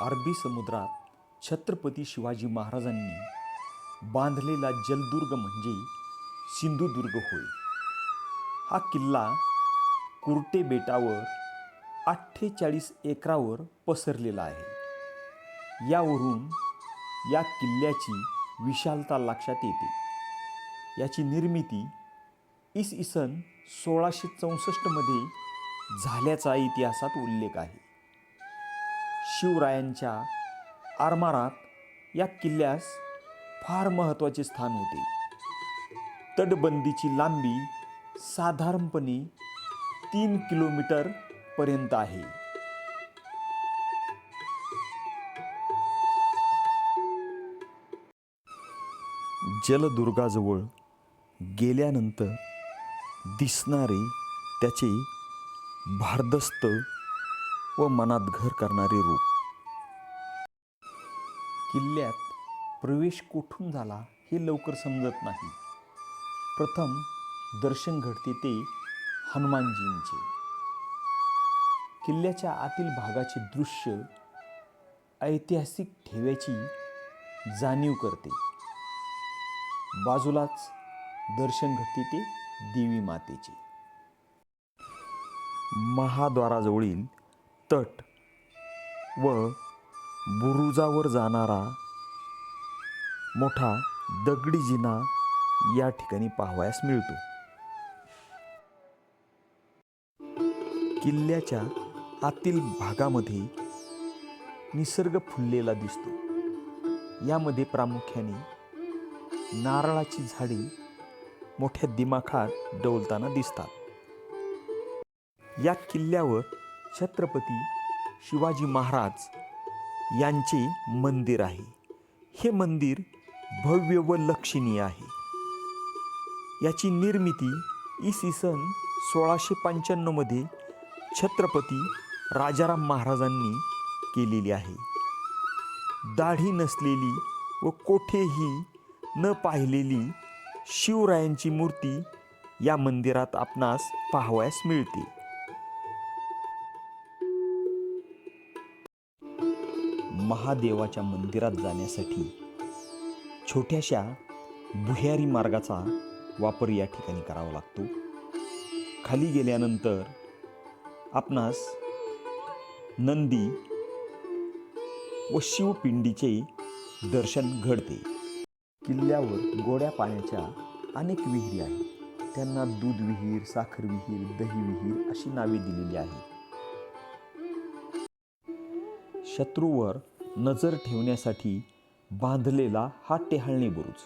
अरबी समुद्रात छत्रपती शिवाजी महाराजांनी बांधलेला जलदुर्ग म्हणजे सिंधुदुर्ग होय. हा किल्ला कुर्टे बेटावर अठ्ठेचाळीस एकरावर पसरलेला आहे. यावरून या किल्ल्याची विशालता लक्षात येते. याची निर्मिती इस इसन सोळाशे चौसष्टमध्ये झाल्याचा इतिहासात उल्लेख आहे. शिवरायांच्या आरमारात या किल्ल्यास फार महत्त्वाचे स्थान होते. तटबंदीची लांबी साधारणपणे तीन किलोमीटर पर्यंत आहे. जलदुर्गाजवळ गेल्यानंतर दिसणारे त्याचे भारदस्त व मनात घर करणारे रूप. किल्ल्यात प्रवेश कोठून झाला हे लवकर समजत नाही. प्रथम दर्शन घडते ते हनुमानजींचे. किल्ल्याच्या आतील भागाचे दृश्य ऐतिहासिक ठेव्याची जाणीव करते. बाजूलाच दर्शन घडते ते देवी मातेचे. महाद्वाराजवळील तट व बुरुजावर जाणारा मोठा दगडी जिना या ठिकाणी पाहावयास मिळतो. किल्ल्याच्या आतील भागामध्ये निसर्ग फुललेला दिसतो. यामध्ये प्रामुख्याने नारळाची झाडे मोठ्या दिमाखात डोलताना दिसतात. या किल्ल्यावर छत्रपती शिवाजी महाराज यांचे मंदिर आहे. हे मंदिर भव्य व लक्षणीय आहे. याची निर्मिती इसवी सन सोळाशे पंच्याण्णवमध्ये छत्रपती राजाराम महाराजांनी केलेली आहे. दाढी नसलेली व कोठेही न पाहिलेली शिवरायांची मूर्ती या मंदिरात आपणास पाहावयास मिळते. महादेवाच्या मंदिरात जाण्यासाठी छोट्याशा भुयारी मार्गाचा वापर या ठिकाणी करावा लागतो. खाली गेल्यानंतर आपणास नंदी व शिवपिंडीचे दर्शन घडते. किल्ल्यावर गोड्या पाण्याच्या अनेक विहिरी आहेत. त्यांना दूध विहीर साखर विहीर दही विहीर अशी नावे दिलेली आहेत. शत्रूवर नजर ठेवण्यासाठी बांधलेला हा टेहाळणी बुरुज.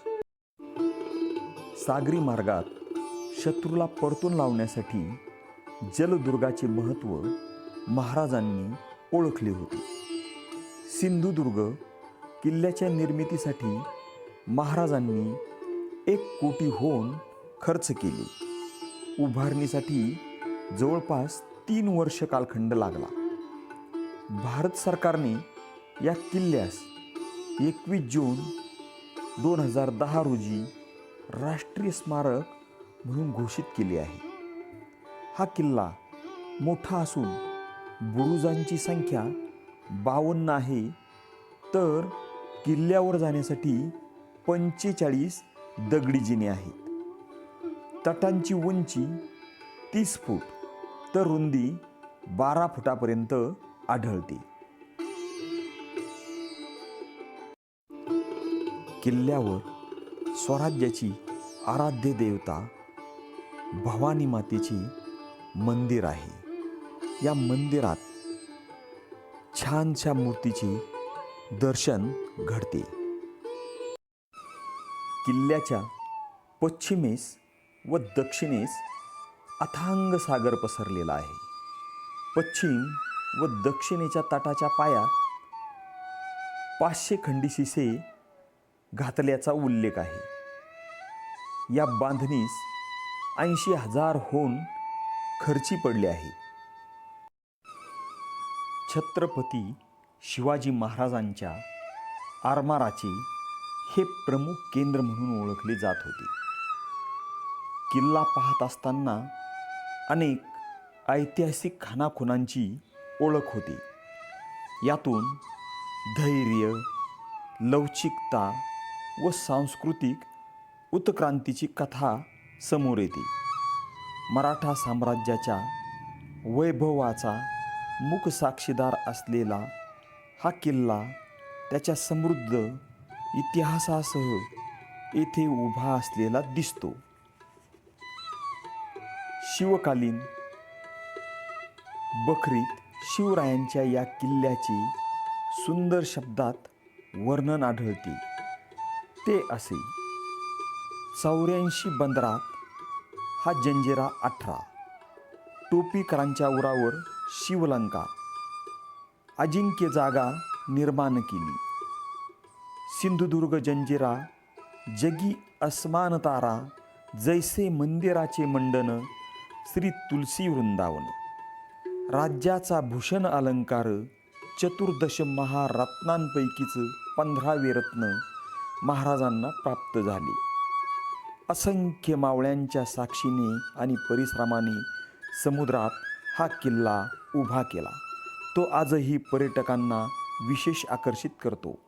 सागरी मार्गात शत्रूला परतून लावण्यासाठी जलदुर्गाचे महत्त्व महाराजांनी ओळखले होते. सिंधुदुर्ग किल्ल्याच्या निर्मितीसाठी महाराजांनी एक कोटी होऊन खर्च केले. उभारणीसाठी जवळपास तीन वर्ष कालखंड लागला. भारत सरकारने या किल्ल्यास एकवीस जून दोन हजार दहा रोजी राष्ट्रीय स्मारक म्हणून घोषित केले आहे. हा किल्ला मोठा असून बुरुजांची संख्या बावन्न आहे. तर किल्ल्यावर जाण्यासाठी पंचेचाळीस दगडी जिने आहेत. तटांची उंची तीस फूट तर रुंदी बारा फुटापर्यंत आढळते. किल्ल्यावर स्वराज्याची आराध्य देवता भवानी मातेची मंदिर आहे. या मंदिरात छानशा मूर्तीचे दर्शन घडते. किल्ल्याच्या पश्चिमेस व दक्षिणेस अथांग सागर पसरलेला आहे. पश्चिम व दक्षिणेच्या तटाच्या पायात पाचशे खंडी शिसे घातल्याचा उल्लेख आहे. या बांधणीस ऐंशी हजार होऊन खर्ची पडले आहे. छत्रपती शिवाजी महाराजांच्या आरमाराचे हे प्रमुख केंद्र म्हणून ओळखले जात होते. किल्ला पाहत असताना अनेक ऐतिहासिक खानाखुनांची ओळख होती. यातून धैर्य लवचिकता व सांस्कृतिक उत्क्रांतीची कथा समोर येते. मराठा साम्राज्याच्या वैभवाचा मुख साक्षीदार असलेला हा किल्ला त्याच्या समृद्ध इतिहासासह येथे उभा असलेला दिसतो. शिवकालीन बखरीत शिवरायांच्या या किल्ल्याचे सुंदर शब्दात वर्णन आढळते. ते असे. चौऱ्याऐंशी बंदरात हा जंजिरा अठरा. टोपीकरांच्या उरावर शिवलंका. अजिंक्य जागा निर्माण केली. सिंधुदुर्ग जंजिरा जगी अस्मान तारा जैसे मंदिराचे मंडन श्री तुलसी वृंदावन. राज्याचा भूषण अलंकार चतुर्दश महारत्नांपैकीच पंधरावे रत्न महाराजांना प्राप्त झाली. असंख्य मावळ्यांच्या साक्षीने आणि परिश्रमाने समुद्रात हा किल्ला उभा केला. तो आजही पर्यटकांना विशेष आकर्षित करतो.